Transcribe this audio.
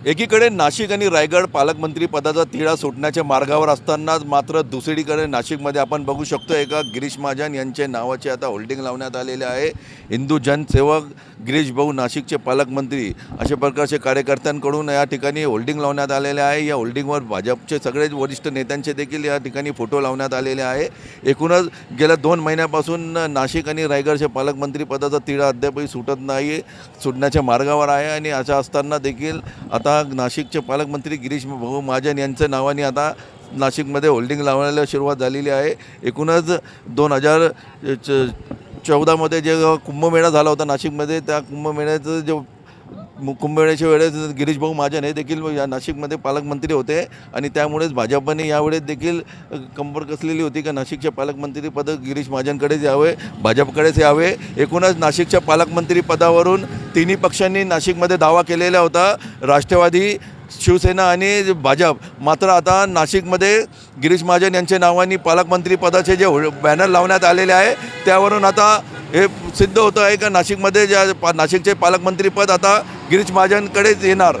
एकीकडे नाशिक आणि रायगड पालकमंत्री पदाचा तिढा सुटण्याच्या मार्गावर असतानाच मात्र दुसरीकडे नाशिकमध्ये आपण बघू शकतो एका गिरीश महाजन यांचे नावाचे आता होल्डिंग लावण्यात आलेले आहे. हिंदू जनसेवक गिरीश भाऊ नाशिकचे पालकमंत्री अशा प्रकारचे कार्यकर्त्यांकडून या ठिकाणी होल्डिंग लावण्यात आलेले आहे. या होल्डिंगवर भाजपचे सगळेच वरिष्ठ नेत्यांचे देखील या ठिकाणी फोटो लावण्यात आलेले आहे. एकूणच गेल्या दोन महिन्यापासून नाशिक आणि रायगडच्या पालकमंत्री पदाचा तिढा अद्यापही सुटत नाही सुटण्याच्या मार्गावर आहे आणि अशा असताना देखील आता नाशिकचे पालकमंत्री गिरीश भाऊ महाजन यांच्या नावाने आता नाशिकमध्ये होल्डिंग लावण्याला सुरुवात झालेली आहे. एकूणच दोन हजार च चौदामध्ये जे कुंभमेळा झाला होता नाशिकमध्ये त्या कुंभमेळ्याचं जे कुंभमेळ्याच्या वेळेस गिरीश भाऊ महाजन हे देखील या नाशिकमध्ये पालकमंत्री होते आणि त्यामुळेच भाजपने यावेळेस देखील कंबर कसलेली होती का नाशिकच्या पालकमंत्री पद गिरीश महाजनकडेच यावे भाजपकडेच यावे. एकूणच नाशिकच्या पालकमंत्री पदावरून तिन्ही पक्षांनी नाशिकमध्ये दावा केलेला होता. राष्ट्रवादी शिवसेना आणि भाजप. मात्र आता नाशिकमध्ये गिरीश महाजन यांच्या नावाने पालकमंत्री पदाचे जे हो- बॅनर लावण्यात आलेले आहे त्यावरून आता हे सिद्ध होतं आहे का? नाशिकमध्ये ज्या पा नाशिकचे पालकमंत्रीपद आता गिरीश महाजनकडेच येणार.